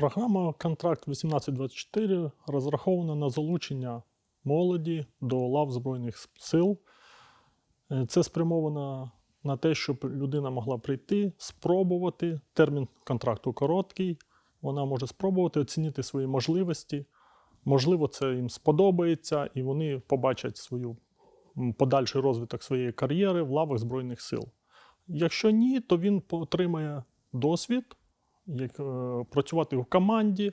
Програма Контракт 1824 розрахована на залучення молоді до лав Збройних сил. Е, Це спрямовано на те, щоб людина могла прийти, спробувати. Термін контракту короткий. Вона може спробувати оцінити свої можливості. Можливо, це їм сподобається, і вони побачать свою подальший розвиток своєї кар'єри в лавах Збройних сил. Якщо ні, то він отримає досвід, як е, працювати в команді,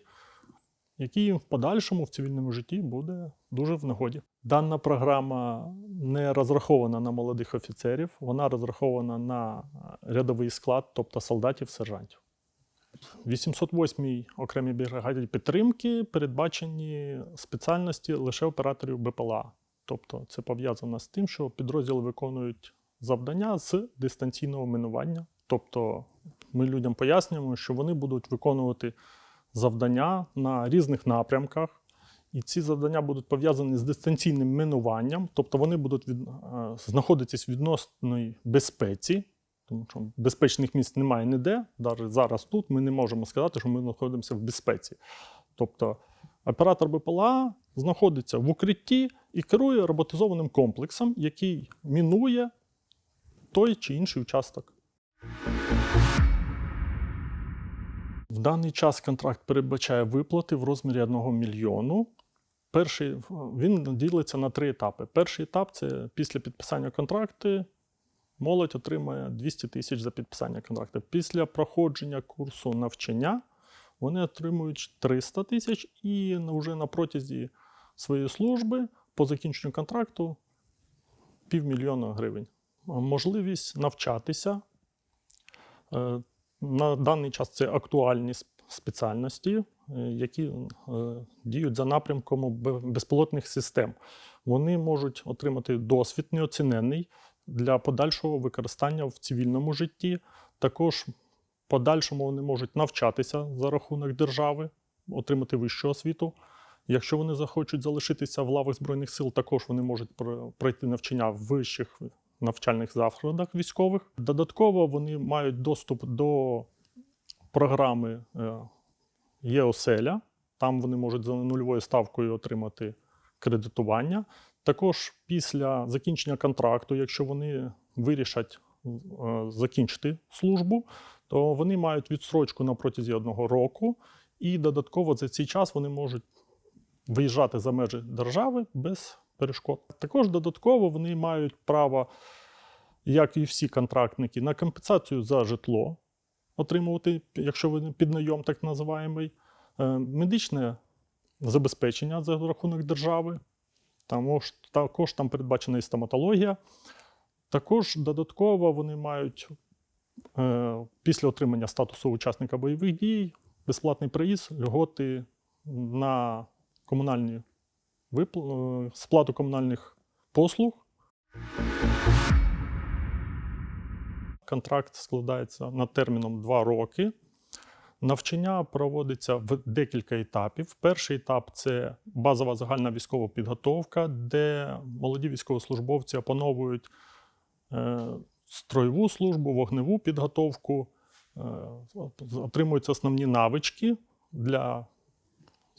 який в подальшому в цивільному житті буде дуже в нагоді. Дана програма не розрахована на молодих офіцерів, вона розрахована на е, рядовий склад, тобто солдатів, сержантів. 808-й окремій бригаді підтримки передбачені спеціальності лише операторів БПЛА. Тобто це пов'язано з тим, що підрозділи виконують завдання з дистанційного минування. Тобто ми людям пояснюємо, що вони будуть виконувати завдання на різних напрямках, і ці завдання будуть пов'язані з дистанційним минуванням, тобто вони будуть від, е, знаходитись в відносної безпеці, тому що безпечних місць немає ніде. Навіть зараз тут ми не можемо сказати, що ми знаходимося в безпеці. Тобто оператор БПЛА знаходиться в укритті і керує роботизованим комплексом, який мінує той чи інший участок. В даний час контракт передбачає виплати в розмірі 1 мільйону. Перший він ділиться на три етапи. Перший етап це після підписання контракту. Молодь отримає 200 тисяч за підписання контракту. Після проходження курсу навчання вони отримують 300 тисяч і вже на протязі своєї служби по закінченню контракту півмільйона гривень. Можливість навчатися. На даний час це актуальні спеціальності, е, які е, діють за напрямком безпілотних систем. Вони можуть отримати досвід неоціненний для подальшого використання в цивільному житті. Також подальшому вони можуть навчатися за рахунок держави, отримати вищу освіту. Якщо вони захочуть залишитися в лавах Збройних сил, також вони можуть про- пройти навчання в вищих навчальних закладах військових. Додатково вони мають доступ до програми е, ЄОСЕЛЯ. Там вони можуть за нульовою ставкою отримати кредитування. Також після закінчення контракту, якщо вони вирішать е, закінчити службу, то вони мають відстрочку на протязі одного року, і додатково за цей час вони можуть виїжджати за межі держави без перешкод. Також додатково вони мають право, як і всі контрактники, на компенсацію за житло отримувати, якщо вони піднайом так називаємий, е, медичне забезпечення за рахунок держави. Також, також там передбачена і стоматологія. Також додатково вони мають е, після отримання статусу учасника бойових дій безплатний проїзд, льготи на комунальні сплату комунальних послуг. Контракт складається на терміном 2 роки. Навчання проводиться в декілька етапів. Перший етап це базова загальна військова підготовка, де молоді військовослужбовці опановують е, строєву службу, вогневу підготовку, е, отримують основні навички для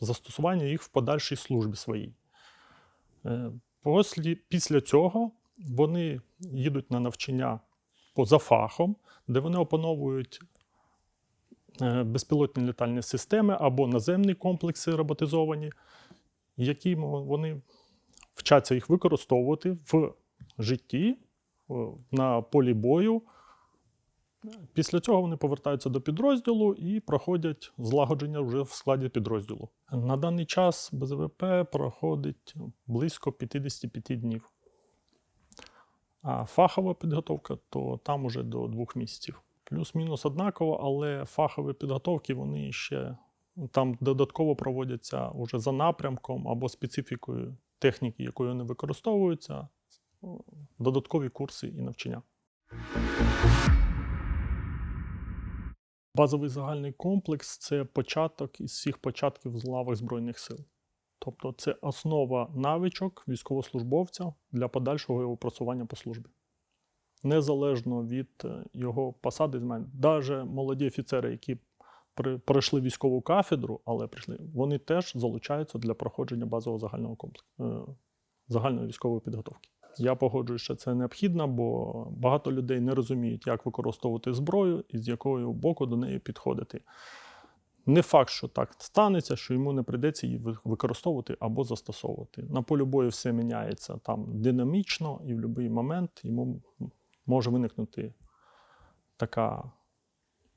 застосування їх в подальшій службі своїй. Е, після цього вони їдуть на навчання поза фахом, де вони опановують е, безпілотні літальні системи або наземні комплекси роботизовані, які вони вчаться їх використовувати в житті, на полі бою. Після цього вони повертаються до підрозділу і проходять злагодження вже в складі підрозділу. На даний час БЗВП проходить близько 55 днів. А фахова підготовка, то там уже до двох місяців. Плюс-мінус однаково, але фахові підготовки вони ще там додатково проводяться уже за напрямком або специфікою техніки, якою вони використовуються, додаткові курси і навчання. Базовий загальний комплекс це початок із всіх початків з лавах Збройних сил. Тобто це основа навичок військовослужбовця для подальшого його просування по службі. Незалежно від е, його посади, навіть молоді офіцери, які пройшли військову кафедру, але прийшли, вони теж залучаються для проходження базового загального комплексу е, загальної військової підготовки. Я погоджуюсь, що це необхідно, бо багато людей не розуміють, як використовувати зброю і з якого боку до неї підходити. Не факт, що так станеться, що йому не прийдеться її використовувати або застосовувати. На полі бою все міняється там динамічно, і в будь-який момент йому може виникнути така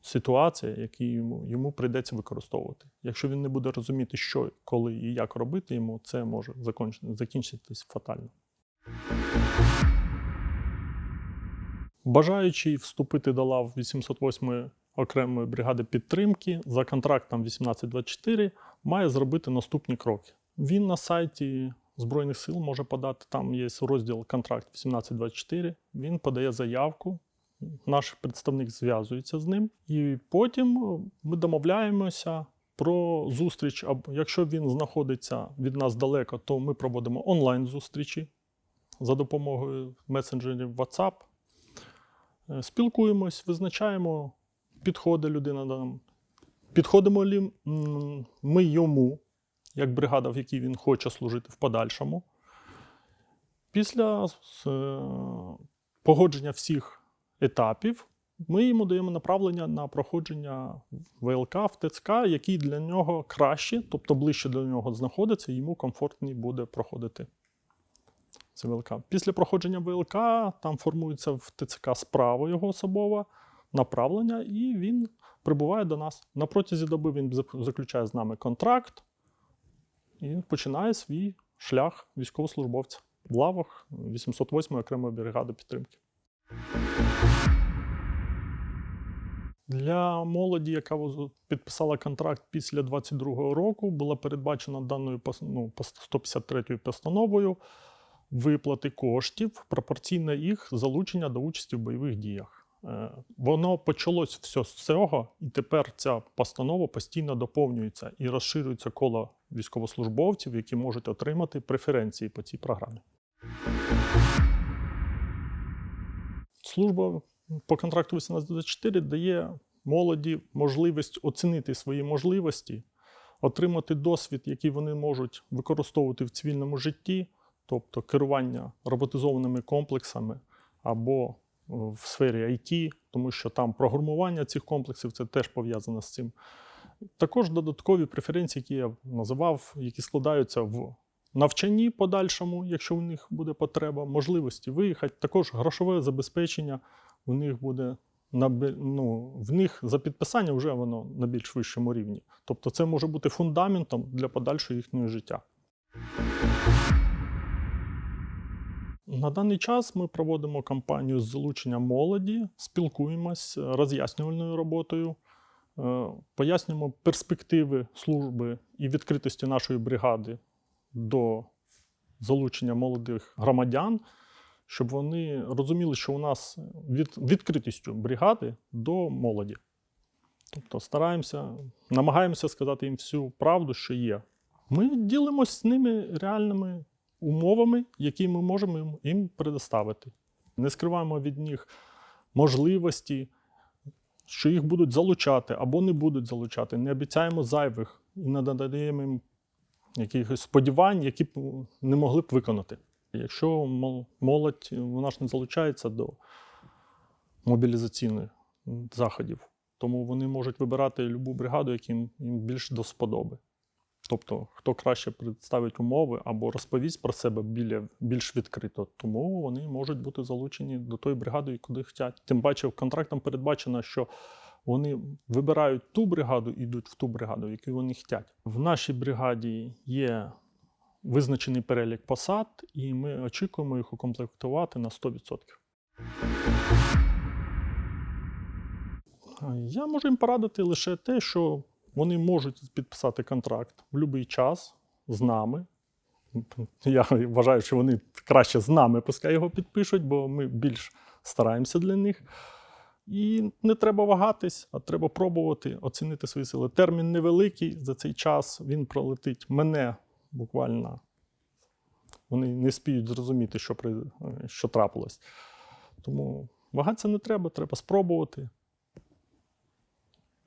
ситуація, яку йому, йому прийдеться використовувати. Якщо він не буде розуміти, що, коли і як робити йому, це може закінчитись фатально. Бажаючий вступити до лав 808 окремої бригади підтримки за контрактом 1824 має зробити наступні кроки. Він на сайті Збройних сил може подати, там є розділ контракт 1824. Він подає заявку, наш представник зв'язується з ним, і потім ми домовляємося про зустріч. Якщо він знаходиться від нас далеко, то ми проводимо онлайн-зустрічі за допомогою месенджерів WhatsApp. Е, Спілкуємось, визначаємо, підходи людина нам. Підходимо лі ми йому, як бригада, в якій він хоче служити в подальшому. Після е, погодження всіх етапів ми йому даємо направлення на проходження ВЛК в ТЦК, який для нього краще, тобто ближче до нього знаходиться, йому комфортний буде проходити це ВЛК. Після проходження ВЛК там формується в ТЦК справа його особова, направлення, і він прибуває до нас. На протязі доби він заключає з нами контракт і починає свій шлях військовослужбовця в лавах 808 окремої бригади підтримки. Для молоді, яка підписала контракт після 22-го року, була передбачена даною ну, пос- 153 постановою виплати коштів пропорційно їх залучення до участі в бойових діях. Е, Воно почалось все з цього, і тепер ця постанова постійно доповнюється і розширюється коло військовослужбовців, які можуть отримати преференції по цій програмі. Служба по контракту 1824 дає молоді можливість оцінити свої можливості, отримати досвід, який вони можуть використовувати в цивільному житті, тобто керування роботизованими комплексами або е, в сфері IT, тому що там програмування цих комплексів це теж пов'язано з цим. Також додаткові преференції, які я називав, які складаються в навчанні подальшому, якщо у них буде потреба, можливості виїхати, також грошове забезпечення у них буде ну, в них за підписання вже воно на більш вищому рівні. Тобто це може бути фундаментом для подальшого їхнього життя. На даний час ми проводимо кампанію з залучення молоді, спілкуємось е, роз'яснювальною роботою, е, пояснюємо перспективи служби і відкритості нашої бригади до залучення молодих громадян, щоб вони розуміли, що у нас від, відкритістю бригади до молоді. Тобто стараємося, намагаємося сказати їм всю правду, що є. Ми ділимося з ними реальними умовами, які ми можемо їм- предоставити. Не скриваємо від них можливості, що їх будуть залучати або не будуть залучати. Не обіцяємо зайвих і не надаємо їм якихось сподівань, які б не могли б виконати. Якщо мол- молодь вона ж не залучається до мобілізаційних заходів, тому вони можуть вибирати любу бригаду, яка їм їм більш до сподоби. Тобто, хто краще представить умови або розповість про себе біля, більш відкрито, тому вони можуть бути залучені до тої бригади, куди хочуть. Тим паче, контрактом передбачено, що вони вибирають ту бригаду і йдуть в ту бригаду, яку вони хочуть. В нашій бригаді є визначений перелік посад, і ми очікуємо їх укомплектувати на 100%. Я можу їм порадити лише те, що вони можуть підписати контракт в будь-який час з нами. Я вважаю, що вони краще з нами пускай його підпишуть, бо ми більш стараємося для них. І не треба вагатись, а треба пробувати оцінити свої сили. Термін невеликий за цей час він пролетить мене буквально. Вони не спіють зрозуміти, що, при- що трапилось. Тому вагатися не треба, треба спробувати.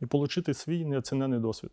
І отримати свій неоцінений досвід.